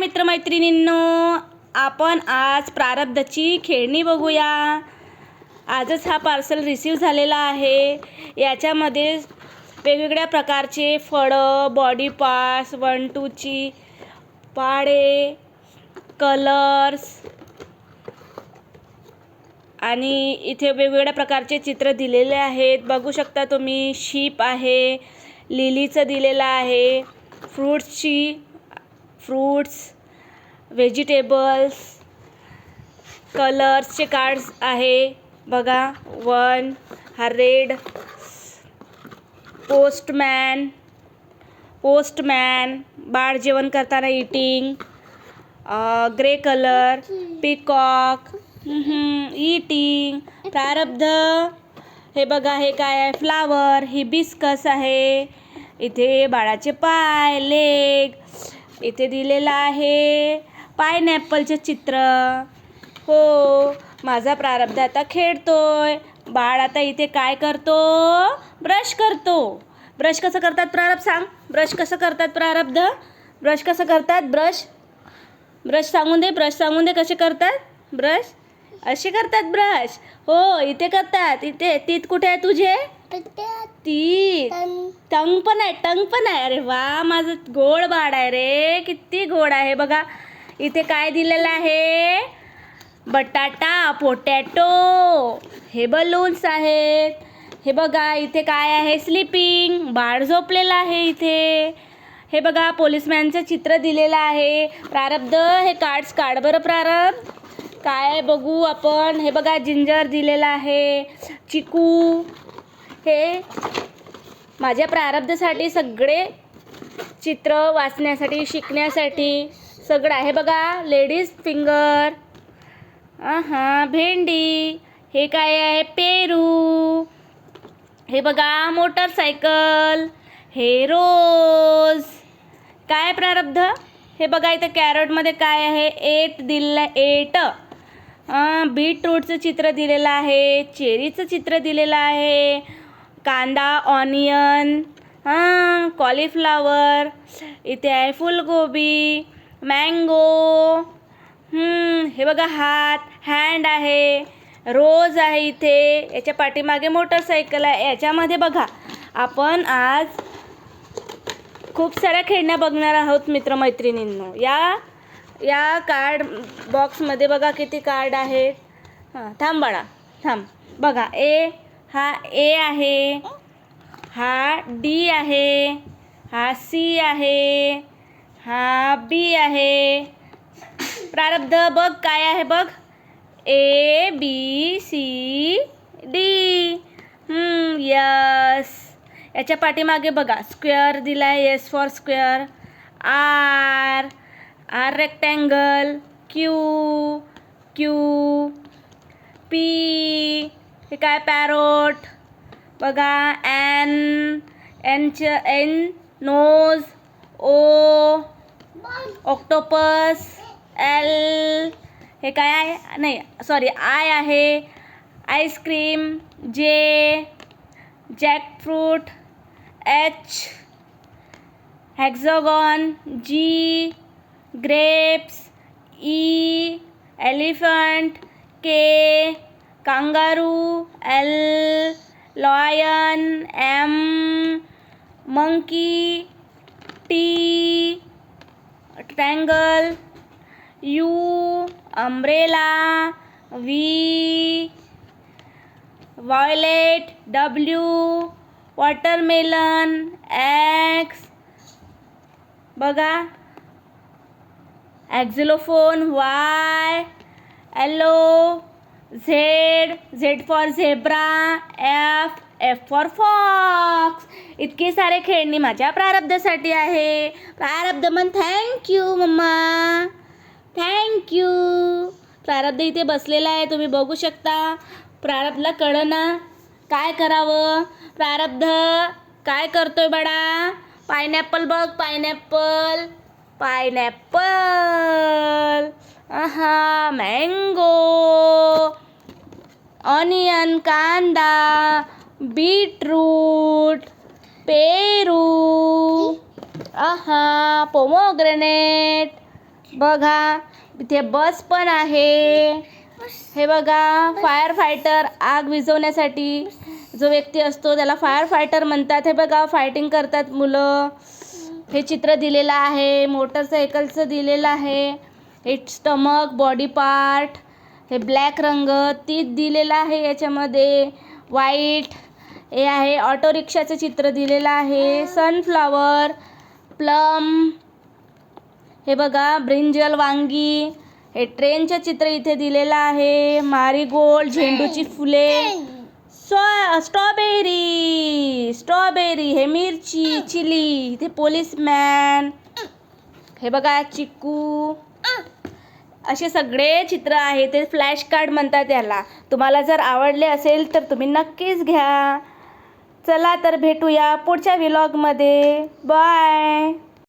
मित्रमैत्रिणींनो आपण आज प्रारब्धची खेळणी बघूया. आजच हा पार्सल रिसीव झालेला आहे. याच्यामध्ये वेगवेगळ्या प्रकारचे फळं बॉडी पार्ट्स वन टूची पाडे कलर्स आणि इथे वेगवेगळ्या प्रकारचे चित्र दिलेले आहेत. बघू शकता तुम्ही शीप आहे लिलीचं दिलेलं आहे फ्रूट्सची फ्रूट्स व्हेजिटेबल्स कलर्सचे कार्ड्स आहे. बघा वन हा रेड पोस्टमॅन पोस्टमॅन बाळ जेवण करताना eating grey colour peacock eating प्रारब्ध. हे बघा हे काय आहे? फ्लावर हिबिस्कस आहे. इथे बाळाचे पाय लेग इथे दिलेलं आहे पायनॅपलचे चित्र. हो माझा प्रारब्ध आता खेळतोय. बाळ आता इथे काय करतो? ब्रश करतो. ब्रश कसं करतात प्रारब्ध सांग. ब्रश कसं करतात प्रारब्ध? ब्रश कसं करतात? ब्रश. ब्रश सांगून दे ब्रश सांगून दे कसे करतात? ब्रश. असे करतात ब्रश. हो इथे करतात. इथे तीत कुठे आहे तुझे? ती. टंग पण आहे टंग पण आहे. अरे वा माझं गोड बाळ आहे रे. किती गोड आहे. बघा इथे काय दिलेलं आहे? बटाटा पोटॅटो. हे बलून्स आहेत. हे बघा इथे काय आहे? स्लिपिंग बाळ झोपलेलं आहे इथे. हे बघा पोलिसमॅनचं चित्र दिलेलं आहे. प्रारब्ध हे कार्ड्स काढ बरं प्रारब्ध. काय बघू आपण? हे बघा जिंजर दिलेलं आहे. चिकू. हे माझ्या प्रारब्धासाठी सगळे चित्र वाचण्यासाठी शिकण्यासाठी सगळं आहे. बघा लेडीज फिंगर. हां भेंडी. हे काय आहे? पेरू. हे बघा मोटरसायकल. हे रोज. काय प्रारब्ध? हे बघा इथं कॅरटमध्ये काय आहे? एट दिलेलं आहे एट बीटरूटचं चित्र दिलेलं आहे चेरीचं चित्र दिलेलं आहे. कांदा ऑनियन हां कॉलीफ्लावर इथे आहे फुलगोबी मँगो हे बघा हात हँड आहे रोज आहे इथे याच्या पाठीमागे मोटरसायकल आहे याच्यामध्ये बघा आपण आज खूप साऱ्या खेळण्या बघणार आहोत मित्रमैत्रिणींनो. या या कार्ड बॉक्समध्ये बघा किती कार्ड आहेत. हां थांब बाळा थांब. बघा ए हा ए आहे. हा डी आहे. हा सी आहे. हा बी आहे. प्रारब्ध बघ काय आहे बघ. A B C D yes याच्या पाठीमागे बघा. स्क्वेअर दिला आहे yes for square R R rectangle Q Q P हे काय पॅरोट? बघा N एनच N nose O octopus L हे काय आहे? नाही सॉरी आय आहे ice cream J jackfruit H hexagon G grapes E elephant K kangaroo L lion M monkey T triangle U umbrella V violet W watermelon X बघा xylophone Y yellow Z Z for zebra F F for fox. इतके सारे खेळणी माझ्या प्रारब्धासाठी आहे. प्रारब्ध मन thank you mamma. Thank you प्रारब्ध इथे बसलेला आहे तुम्ही बघू शकता. प्रारब्धला कळना. ना काय करावं? प्रारब्ध काय करतोय बाळा पायनॅपल बघ पायनॅपल पायनॅपल आहा मँगो ऑनियन कांदा बीटरूट पेरू आहा पोमोग्रेनेट बघा इथे बस पण आहे. हे बघा फायर फायटर आग विझवण्यासाठी जो व्यक्ती असतो त्याला फायर फायटर म्हणतात. हे बघा फायटिंग करतात मुलं. हे चित्र दिलेलं आहे मोटरसायकलचं दिलेलं आहे. हे स्टमक बॉडी पार्ट हे ब्लॅक रंग ती दिलेलं आहे याच्यामध्ये. व्हाईट हे आहे ऑटो रिक्षाचं चित्र दिलेलं आहे. सनफ्लावर प्लम हे बघा ब्रिंजल वांगी. हे ट्रेनचं चित्र इथे दिलेलं आहे. मारीगोल्ड झेंडूची फुले. स्ट्रॉबेरी स्ट्रॉबेरी हे मिरची चिली. इथे पोलीसमॅन हे बघा चिक्कू. असे सगळे चित्र आहे ते फ्लॅश कार्ड म्हणतात याला. तुम्हाला जर आवडले असेल तर तुम्ही नक्कीच घ्या. चला तर भेटूया पुढच्या व्हिलॉगमध्ये बाय